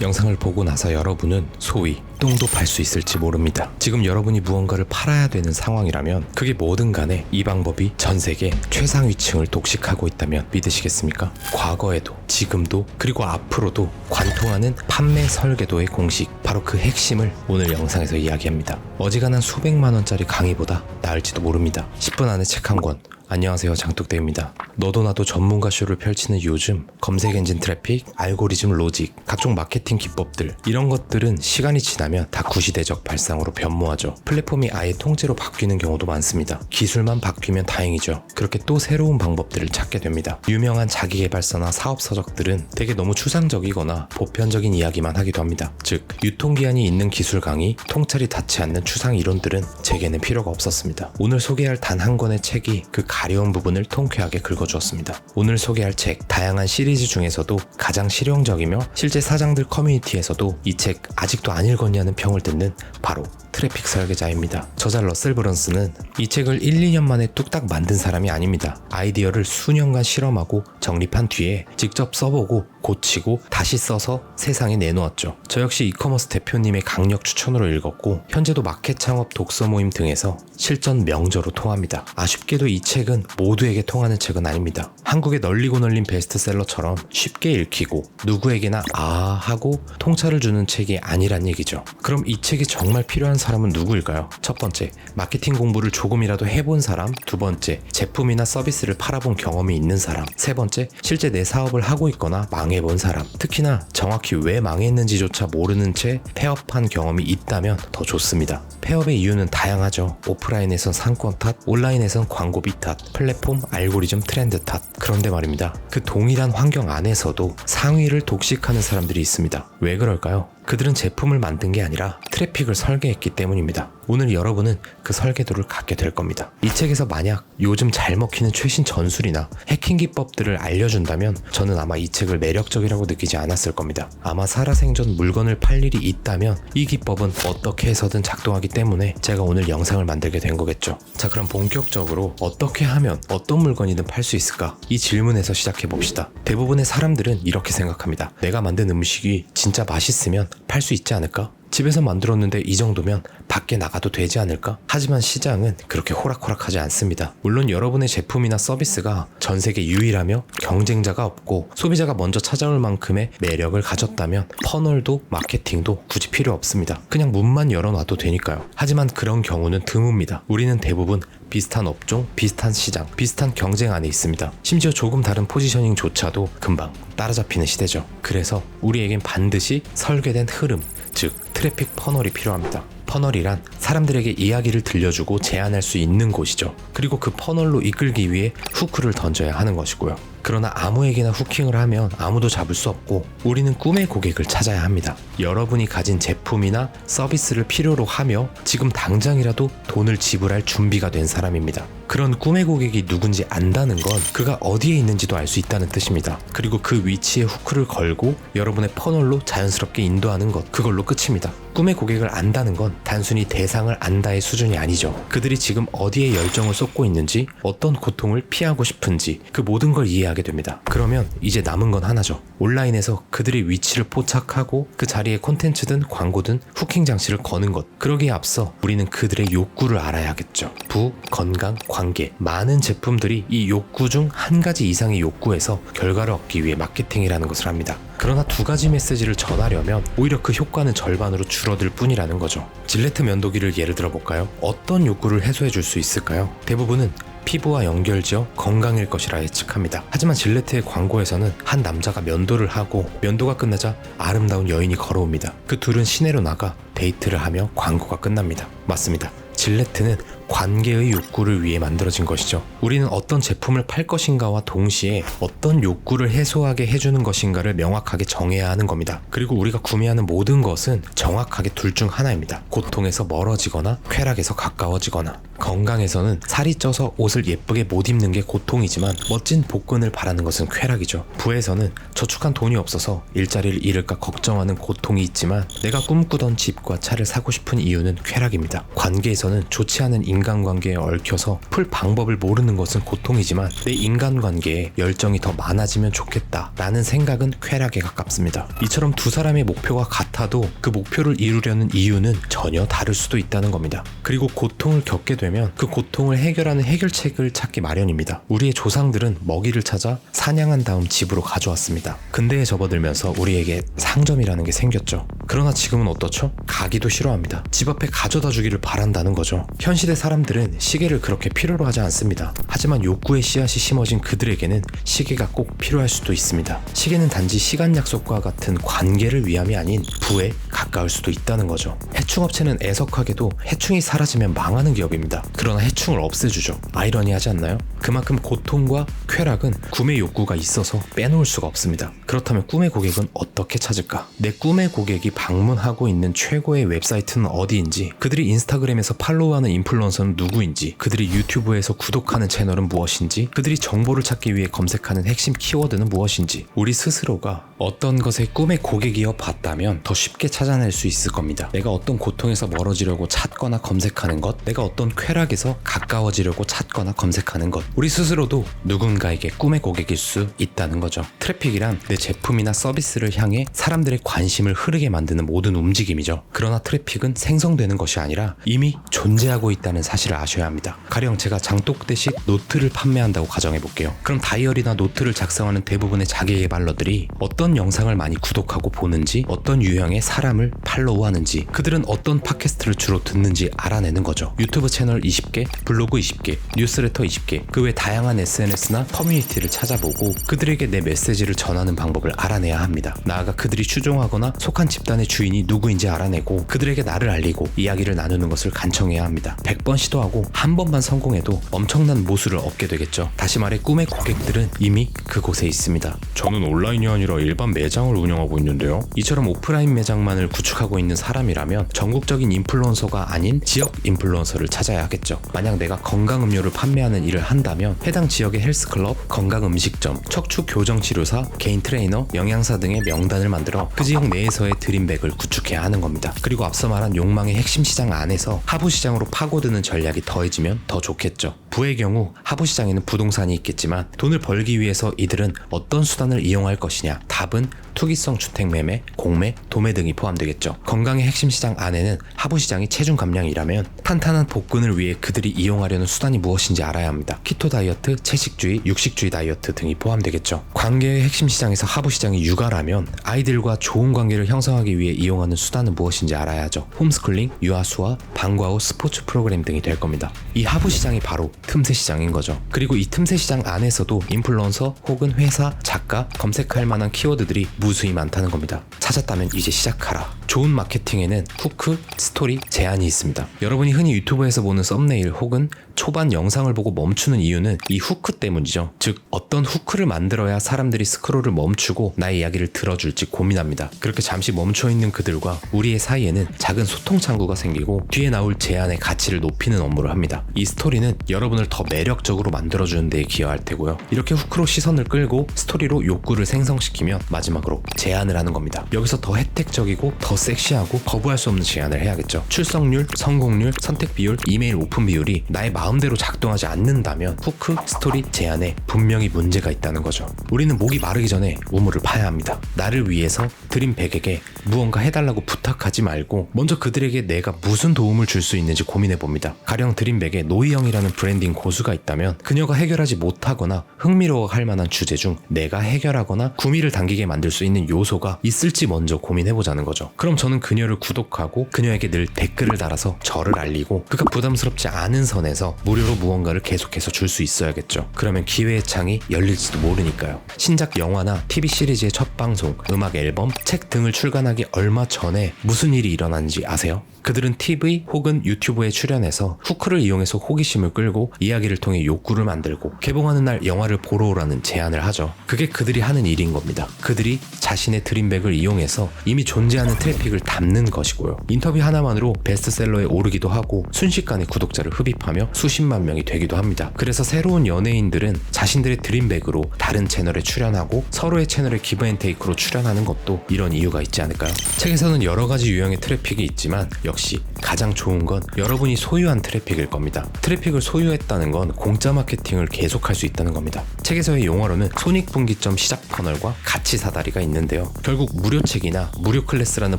영상을 보고 나서 여러분은 소위 똥도 팔 수 있을지 모릅니다. 지금 여러분이 무언가를 팔아야 되는 상황이라면 그게 뭐든 간에 이 방법이 전 세계 최상위층을 독식하고 있다면 믿으시겠습니까? 과거에도 지금도 그리고 앞으로도 관통하는 판매 설계도의 공식 바로 그 핵심을 오늘 영상에서 이야기합니다. 어지간한 수백만 원짜리 강의보다 나을지도 모릅니다. 10분 안에 책 한 권 안녕하세요 장독대입니다. 너도 나도 전문가 쇼를 펼치는 요즘 검색 엔진 트래픽, 알고리즘 로직, 각종 마케팅 기법들 이런 것들은 시간이 지나면 다 구시대적 발상으로 변모하죠. 플랫폼이 아예 통째로 바뀌는 경우도 많습니다. 기술만 바뀌면 다행이죠. 그렇게 또 새로운 방법들을 찾게 됩니다. 유명한 자기 개발서나 사업 서적들은 되게 너무 추상적이거나 보편적인 이야기만 하기도 합니다. 즉 유통기한이 있는 기술 강의, 통찰이 닿지 않는 추상 이론들은 제게는 필요가 없었습니다. 오늘 소개할 단 한 권의 책이 그 가려운 부분을 통쾌하게 긁어주었습니다. 오늘 소개할 책, 다양한 시리즈 중에서도 가장 실용적이며 실제 사장들 커뮤니티에서도 이 책 아직도 안 읽었냐는 평을 듣는 바로 트래픽 설계자입니다. 저자 러셀 브런스는 이 책을 1, 2년 만에 뚝딱 만든 사람이 아닙니다. 아이디어를 수년간 실험하고 정립한 뒤에 직접 써보고 고치고 다시 써서 세상에 내놓았죠. 저 역시 이커머스 대표님의 강력 추천으로 읽었고 현재도 마켓 창업 독서 모임 등에서 실전 명저로 통합니다. 아쉽게도 이 책은 모두에게 통하는 책은 아닙니다. 한국의 널리고 널린 베스트셀러처럼 쉽게 읽히고 누구에게나 아 하고 통찰을 주는 책이 아니란 얘기죠. 그럼 이 책이 정말 필요한 사람은 누구일까요? 첫 번째, 마케팅 공부를 조금이라도 해본 사람. 두 번째, 제품이나 서비스를 팔아본 경험이 있는 사람. 세 번째, 실제 내 사업을 하고 있거나 망해본 사람. 특히나 정확히 왜 망했는지조차 모르는 채 폐업한 경험이 있다면 더 좋습니다. 폐업의 이유는 다양하죠. 오프라인에선 상권 탓, 온라인에선 광고비 탓, 플랫폼, 알고리즘, 트렌드 탓. 그런데 말입니다. 그 동일한 환경 안에서도 상위를 독식하는 사람들이 있습니다. 왜 그럴까요? 그들은 제품을 만든 게 아니라 트래픽을 설계했기 때문입니다. 오늘 여러분은 그 설계도를 갖게 될 겁니다. 이 책에서 만약 요즘 잘 먹히는 최신 전술이나 해킹 기법들을 알려준다면 저는 아마 이 책을 매력적이라고 느끼지 않았을 겁니다. 아마 살아생전 물건을 팔 일이 있다면 이 기법은 어떻게 해서든 작동하기 때문에 제가 오늘 영상을 만들게 된 거겠죠. 자, 그럼 본격적으로 어떻게 하면 어떤 물건이든 팔 수 있을까? 이 질문에서 시작해 봅시다. 대부분의 사람들은 이렇게 생각합니다. 내가 만든 음식이 진짜 맛있으면 팔 수 있지 않을까? 집에서 만들었는데 이 정도면 밖에 나가도 되지 않을까? 하지만 시장은 그렇게 호락호락하지 않습니다. 물론 여러분의 제품이나 서비스가 전 세계 유일하며 경쟁자가 없고 소비자가 먼저 찾아올 만큼의 매력을 가졌다면 퍼널도 마케팅도 굳이 필요 없습니다. 그냥 문만 열어놔도 되니까요. 하지만 그런 경우는 드뭅니다. 우리는 대부분 비슷한 업종, 비슷한 시장, 비슷한 경쟁 안에 있습니다. 심지어 조금 다른 포지셔닝조차도 금방 따라잡히는 시대죠. 그래서 우리에겐 반드시 설계된 흐름, 즉 트래픽 퍼널이 필요합니다. 퍼널이란 사람들에게 이야기를 들려주고 제안할 수 있는 곳이죠. 그리고 그 퍼널로 이끌기 위해 후크를 던져야 하는 것이고요. 그러나 아무에게나 후킹을 하면 아무도 잡을 수 없고 우리는 꿈의 고객을 찾아야 합니다. 여러분이 가진 제품이나 서비스를 필요로 하며 지금 당장이라도 돈을 지불할 준비가 된 사람입니다. 그런 꿈의 고객이 누군지 안다는 건 그가 어디에 있는지도 알 수 있다는 뜻입니다. 그리고 그 위치에 후크를 걸고 여러분의 퍼널로 자연스럽게 인도하는 것 그걸로 끝입니다. 꿈의 고객을 안다는 건 단순히 대상을 안다의 수준이 아니죠. 그들이 지금 어디에 열정을 쏟고 있는지, 어떤 고통을 피하고 싶은지 그 모든 걸 이해하게 됩니다. 그러면 이제 남은 건 하나죠. 온라인에서 그들의 위치를 포착하고 그 자리에 콘텐츠든 광고든 후킹 장치를 거는 것. 그러기에 앞서 우리는 그들의 욕구를 알아야겠죠. 부, 건강, 관계. 많은 제품들이 이 욕구 중 한 가지 이상의 욕구에서 결과를 얻기 위해 마케팅이라는 것을 합니다. 그러나 두 가지 메시지를 전하려면 오히려 그 효과는 절반으로 줄어들 뿐이라는 거죠. 질레트 면도기를 예를 들어 볼까요? 어떤 욕구를 해소해 줄 수 있을까요? 대부분은 피부와 연결지어 건강일 것이라 예측합니다. 하지만 질레트의 광고에서는 한 남자가 면도를 하고 면도가 끝나자 아름다운 여인이 걸어옵니다. 그 둘은 시내로 나가 데이트를 하며 광고가 끝납니다. 맞습니다. 질레트는 관계의 욕구를 위해 만들어진 것이죠. 우리는 어떤 제품을 팔 것인가와 동시에 어떤 욕구를 해소하게 해주는 것인가를 명확하게 정해야 하는 겁니다. 그리고 우리가 구매하는 모든 것은 정확하게 둘 중 하나입니다. 고통에서 멀어지거나 쾌락에서 가까워지거나 건강에서는 살이 쪄서 옷을 예쁘게 못 입는 게 고통이지만 멋진 복근을 바라는 것은 쾌락이죠. 부에서는 저축한 돈이 없어서 일자리를 잃을까 걱정하는 고통이 있지만 내가 꿈꾸던 집과 차를 사고 싶은 이유는 쾌락입니다. 관계에서는 좋지 않은 인 간관계에 얽혀서 풀 방법을 모르는 것은 고통이지만 내 인간관계에 열정이 더 많아지면 좋겠다 라는 생각은 쾌락에 가깝습니다. 이처럼 두 사람의 목표가 같아도 그 목표를 이루려는 이유는 전혀 다를 수도 있다는 겁니다. 그리고 고통을 겪게 되면 그 고통을 해결하는 해결책을 찾기 마련입니다. 우리의 조상들은 먹이를 찾아 사냥한 다음 집으로 가져왔습니다. 근대에 접어들면서 우리에게 상점이라는 게 생겼죠. 그러나 지금은 어떻죠? 가기도 싫어합니다. 집 앞에 가져다 주기를 바란다는 거죠. 현 시대 사 람들은 시계를 그렇게 필요로 하지 않습니다. 하지만 욕구의 씨앗이 심어진 그들에게는 시계가 꼭 필요할 수도 있습니다. 시계는 단지 시간 약속과 같은 관계를 위함이 아닌 부에 가까울 수도 있다는 거죠. 해충업체는 애석하게도 해충이 사라지면 망하는 기업입니다. 그러나 해충을 없애주죠. 아이러니하지 않나요? 그만큼 고통과 쾌락은 구매 욕구가 있어서 빼놓을 수가 없습니다. 그렇다면 꿈의 고객은 어떻게 찾을까? 내 꿈의 고객이 방문하고 있는 최고의 웹사이트는 어디인지, 그들이 인스타그램에서 팔로우하는 인플루언서 는 누구인지, 그들이 유튜브에서 구독하는 채널은 무엇인지, 그들이 정보를 찾기 위해 검색하는 핵심 키워드는 무엇인지, 우리 스스로가 어떤 것에 꿈의 고객이어 봤다면 더 쉽게 찾아낼 수 있을 겁니다. 내가 어떤 고통에서 멀어지려고 찾거나 검색하는 것, 내가 어떤 쾌락에서 가까워지려고 찾거나 검색하는 것, 우리 스스로도 누군가에게 꿈의 고객일 수 있다는 거죠. 트래픽이란 내 제품이나 서비스를 향해 사람들의 관심을 흐르게 만드는 모든 움직임이죠. 그러나 트래픽은 생성되는 것이 아니라 이미 존재하고 있다는 사실을 아셔야 합니다. 가령 제가 장독대식 노트를 판매한다고 가정해 볼게요. 그럼 다이어리나 노트를 작성하는 대부분의 자기 개발러들이 어떤 영상을 많이 구독하고 보는지, 어떤 유형의 사람을 팔로우하는지, 그들은 어떤 팟캐스트를 주로 듣는지 알아내는 거죠. 유튜브 채널 20개, 블로그 20개, 뉴스레터 20개, 그 외 다양한 SNS나 커뮤니티를 찾아보고 그들에게 내 메시지를 전하는 방법을 알아내야 합니다. 나아가 그들이 추종하거나 속한 집단의 주인이 누구인지 알아내고 그들에게 나를 알리고 이야기를 나누는 것을 간청해야 합니다. 100번 시도하고 한 번만 성공해도 엄청난 모수를 얻게 되겠죠. 다시 말해 꿈의 고객들은 이미 그곳에 있습니다. 저는 온라인이 아니라 일반 매장을 운영하고 있는데요. 이처럼 오프라인 매장만을 구축하고 있는 사람이라면 전국적인 인플루언서가 아닌 지역 인플루언서를 찾아야 하겠죠. 만약 내가 건강 음료를 판매하는 일을 한다면 해당 지역의 헬스클럽, 건강 음식점, 척추 교정 치료사, 개인 트레이너, 영양사 등의 명단을 만들어 그 지역 내에서의 드림백을 구축해야 하는 겁니다. 그리고 앞서 말한 욕망의 핵심 시장 안에서 하부 시장으로 파고드는 전략이 더해지면 더 좋겠죠. 부의 경우 하부 시장에는 부동산이 있겠지만 돈을 벌기 위해서 이들은 어떤 수단을 이용할 것이냐? 답은 투기성 주택 매매, 공매, 도매 등이 포함되겠죠. 건강의 핵심 시장 안에는 하부 시장이 체중 감량이라면 탄탄한 복근을 위해 그들이 이용하려는 수단이 무엇인지 알아야 합니다. 키토 다이어트, 채식주의, 육식주의 다이어트 등이 포함되겠죠. 관계의 핵심 시장에서 하부 시장이 육아라면 아이들과 좋은 관계를 형성하기 위해 이용하는 수단은 무엇인지 알아야죠. 홈스쿨링, 유아수와 방과 후 스포츠 프로그램 등이 될 겁니다. 이 하부 시장이 바로 틈새 시장인 거죠. 그리고 이 틈새 시장 안에서도 인플루언서 혹은 회사, 작가, 검색할 만한 키워드들이 무수히 많다는 겁니다. 찾았다면 이제 시작하라. 좋은 마케팅에는 후크, 스토리, 제한이 있습니다. 여러분이 흔히 유튜브에서 보는 썸네일 혹은 초반 영상을 보고 멈추는 이유는 이 후크 때문이죠. 즉, 어떤 후크를 만들어야 사람들이 스크롤을 멈추고 나의 이야기를 들어줄지 고민합니다. 그렇게 잠시 멈춰 있는 그들과 우리의 사이에는 작은 소통 창구가 생기고 뒤에 나올 제안의 가치를 높이 는 업무를 합니다. 이 스토리는 여러분을 더 매력적으로 만들어주는 데 기여할 테고요. 이렇게 후크로 시선을 끌고 스토리로 욕구를 생성시키면 마지막으로 제안을 하는 겁니다. 여기서 더 혜택적이고 더 섹시하고 거부할 수 없는 제안을 해야겠죠. 출석률, 성공률, 선택 비율, 이메일 오픈 비율이 나의 마음대로 작동하지 않는다면 후크, 스토리, 제안에 분명히 문제가 있다는 거죠. 우리는 목이 마르기 전에 우물을 파야 합니다. 나를 위해서 드림백에게 무언가 해달라고 부탁하지 말고 먼저 그들에게 내가 무슨 도움을 줄 수 있는지 고민해 봅니다. 가령 드림백에 노이영이라는 브랜딩 고수가 있다면 그녀가 해결하지 못하거나 흥미로워할 만한 주제 중 내가 해결하거나 구미를 당기게 만들 수 있는 요소가 있을지 먼저 고민해 보자는 거죠. 그럼 저는 그녀를 구독하고 그녀에게 늘 댓글을 달아서 저를 알리고 그가 부담스럽지 않은 선에서 무료로 무언가를 계속해서 줄 수 있어야겠죠. 그러면 기회의 창이 열릴지도 모르니까요. 신작 영화나 TV 시리즈의 첫 방송, 음악 앨범, 책 등을 출간하기 얼마 전에 무슨 일이 일어난지 아세요? 그들은 TV 혹은 유튜브에 출연해서 후크를 이용해서 호기심을 끌고 이야기를 통해 욕구를 만들고 개봉하는 날 영화를 보러 오라는 제안을 하죠. 그게 그들이 하는 일인 겁니다. 그들이 자신의 드림백을 이용해서 이미 존재하는 트래픽을 담는 것이고요. 인터뷰 하나만으로 베스트셀러에 오르기도 하고 순식간에 구독자를 흡입하며 수십만 명이 되기도 합니다. 그래서 새로운 연예인들은 자신들의 드림백으로 다른 채널에 출연하고 서로의 채널에 기브앤테이크로 출연하는 것도 이런 이유가 있지 않을까요? 책에서는 여러 가지 유형의 트래픽이 있지만 역시 가장 좋은 건 여러분이 소유한 트래픽일 겁니다. 트래픽을 소유했다는 건 공짜 마케팅을 계속할 수 있다는 겁니다. 책에서의 용어로는 손익분기점 시작 퍼널과 가치 사다리가 있는데요. 결국 무료 책이나 무료 클래스라는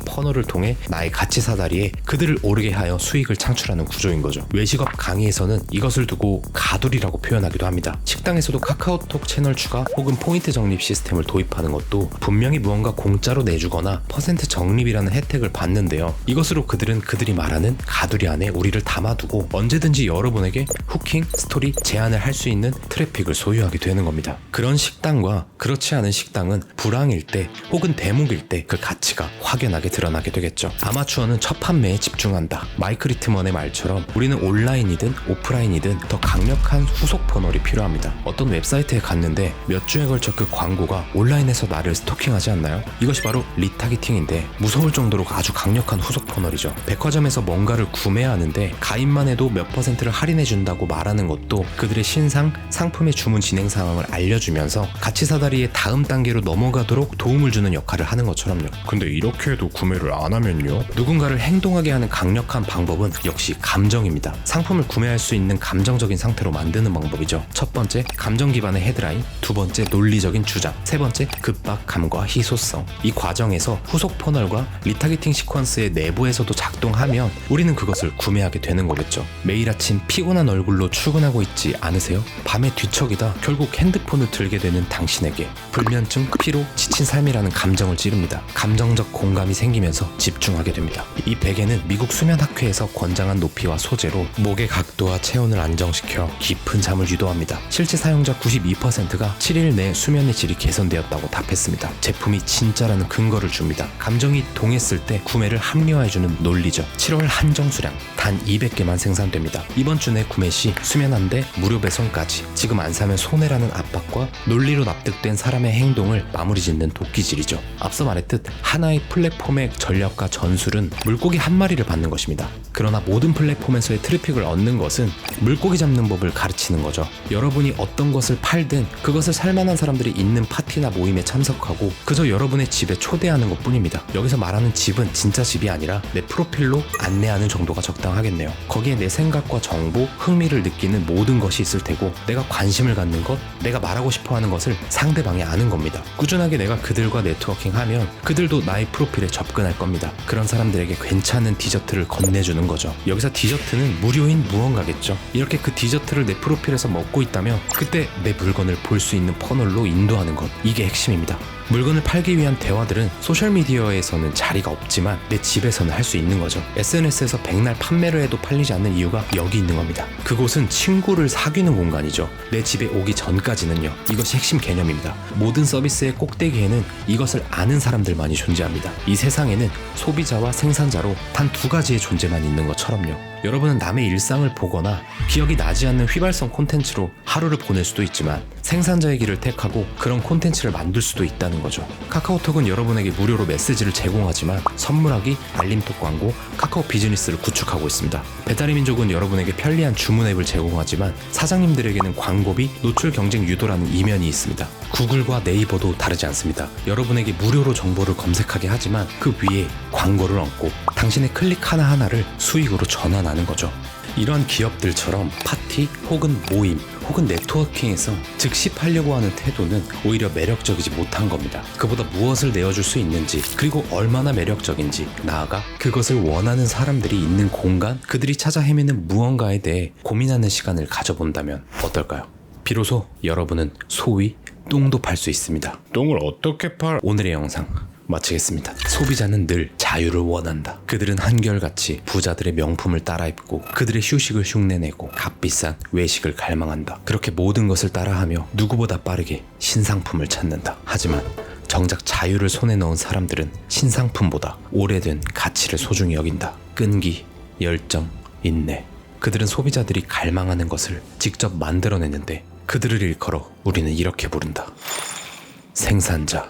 퍼널을 통해 나의 가치 사다리에 그들을 오르게 하여 수익을 창출하는 구조인 거죠. 외식업 강의에서는 이것을 두고 가두리라고 표현하기도 합니다. 식당에서도 카카오톡 채널 추가 혹은 포인트 적립 시스템을 도입하는 것도 분명히 무언가 공짜로 내주거나 퍼센트 적립이라는 혜택을 받는데요. 이것으로 그들은 그들이 말하는 가두리 안에 우리를 담아두고 언제든지 여러분에게 후킹, 스토리, 제안을 할 수 있는 트래픽을 소유하게 되는 겁니다. 그런 식당과 그렇지 않은 식당은 불황일 때 혹은 대목일 때 그 가치가 확연하게 드러나게 되겠죠. 아마추어는 첫 판매에 집중한다. 마이크 리트먼의 말처럼 우리는 온라인이든 오프라인이든 더 강력한 후속 퍼널이 필요합니다. 어떤 웹사이트에 갔는데 몇 주에 걸쳐 그 광고가 온라인에서 나를 스토킹하지 않나요? 이것이 바로 리타기팅인데 무서울 정도로 아주 강력한 후속 퍼널이죠. 백화점에서 뭔가를 구매하는데 가입만 해도 몇 퍼센트를 할인해 준다고 말하는 것도 그들의 신상, 상품의 주문 진행 상황을 알려주면서 가치 사다리의 다음 단계로 넘어가도록 도움을 주는 역할을 하는 것처럼요. 근데 이렇게 해도 구매를 안 하면요? 누군가를 행동하게 하는 강력한 방법은 역시 감정입니다. 상품을 구매할 수 있는 감정적인 상태로 만드는 방법이죠. 첫 번째, 감정 기반의 헤드라인. 두 번째, 논리적인 주장. 세 번째, 급박함과 희소성. 이 과정에서 후속 퍼널과 리타게팅 시퀀스의 내부에서도 작 동하면 우리는 그것을 구매하게 되는 거겠죠. 매일 아침 피곤한 얼굴로 출근하고 있지 않으세요? 밤에 뒤척이다 결국 핸드폰을 들게 되는 당신에게 불면증, 피로, 지친 삶이라는 감정을 찌릅니다. 감정적 공감이 생기면서 집중하게 됩니다. 이 베개는 미국 수면학회에서 권장한 높이와 소재로 목의 각도와 체온을 안정시켜 깊은 잠을 유도합니다. 실제 사용자 92%가 7일 내 수면의 질이 개선되었다고 답했습니다. 제품이 진짜라는 근거를 줍니다. 감정이 동했을 때 구매를 합리화해주는 논리 죠. 7월 한정 수량 단 200개만 생산됩니다. 이번 주 내 구매 시 수면한데 무료 배송까지 지금 안 사면 손해라는 압박과 논리로 납득된 사람의 행동을 마무리 짓는 도끼질이죠. 앞서 말했듯 하나의 플랫폼의 전략과 전술은 물고기 한 마리를 받는 것입니다. 그러나 모든 플랫폼에서의 트래픽을 얻는 것은 물고기 잡는 법을 가르치는 거죠. 여러분이 어떤 것을 팔든 그것을 살만한 사람들이 있는 파티나 모임에 참석하고 그저 여러분의 집에 초대하는 것 뿐입니다. 여기서 말하는 집은 진짜 집이 아니라 내 프로필로 안내하는 정도가 적당 하겠네요. 거기에 내 생각과 정보, 흥미를 느끼는 모든 것이 있을 테고 내가 관심을 갖는 것, 내가 말하고 싶어 하는 것을 상대방이 아는 겁니다. 꾸준하게 내가 그들과 네트워킹 하면 그들도 나의 프로필에 접근할 겁니다. 그런 사람들에게 괜찮은 디저트를 건네주는 거죠. 여기서 디저트는 무료인 무언가겠죠. 이렇게 그 디저트를 내 프로필에서 먹고 있다면 그때 내 물건을 볼 수 있는 퍼널로 인도하는 것. 이게 핵심입니다. 물건을 팔기 위한 대화들은 소셜미디어에서는 자리가 없지만 내 집에서는 할 수 있는 거죠. SNS에서 백날 판매를 해도 팔리지 않는 이유가 여기 있는 겁니다. 그곳은 친구를 사귀는 공간이죠. 내 집에 오기 전까지는요. 이것이 핵심 개념입니다. 모든 서비스의 꼭대기에는 이것을 아는 사람들만이 존재합니다. 이 세상에는 소비자와 생산자로 단 두 가지의 존재만 있는 것처럼요. 여러분은 남의 일상을 보거나 기억이 나지 않는 휘발성 콘텐츠로 하루를 보낼 수도 있지만 생산자의 길을 택하고 그런 콘텐츠를 만들 수도 있다는 거죠. 카카오톡은 여러분에게 무료로 메시지를 제공하지만 선물하기, 알림톡 광고, 카카오 비즈니스를 구축하고 있습니다. 배달의 민족은 여러분에게 편리한 주문 앱을 제공하지만 사장님들에게는 광고비, 노출 경쟁 유도라는 이면이 있습니다. 구글과 네이버도 다르지 않습니다. 여러분에게 무료로 정보를 검색하게 하지만 그 위에 광고를 얹고 당신의 클릭 하나하나를 수익으로 전환하는 거죠. 이러한 기업들처럼 파티 혹은 모임 혹은 네트워킹에서 즉시 팔려고 하는 태도는 오히려 매력적이지 못한 겁니다. 그보다 무엇을 내어줄 수 있는지 그리고 얼마나 매력적인지 나아가 그것을 원하는 사람들이 있는 공간 그들이 찾아 헤매는 무언가에 대해 고민하는 시간을 가져본다면 어떨까요? 비로소 여러분은 소위 똥도 팔 수 있습니다. 똥을 어떻게 팔? 오늘의 영상 마치겠습니다. 소비자는 늘 자유를 원한다. 그들은 한결같이 부자들의 명품을 따라 입고 그들의 휴식을 흉내내고 값비싼 외식을 갈망한다. 그렇게 모든 것을 따라하며 누구보다 빠르게 신상품을 찾는다. 하지만 정작 자유를 손에 넣은 사람들은 신상품보다 오래된 가치를 소중히 여긴다. 끈기, 열정, 인내. 그들은 소비자들이 갈망하는 것을 직접 만들어내는데 그들을 일컬어 우리는 이렇게 부른다. 생산자.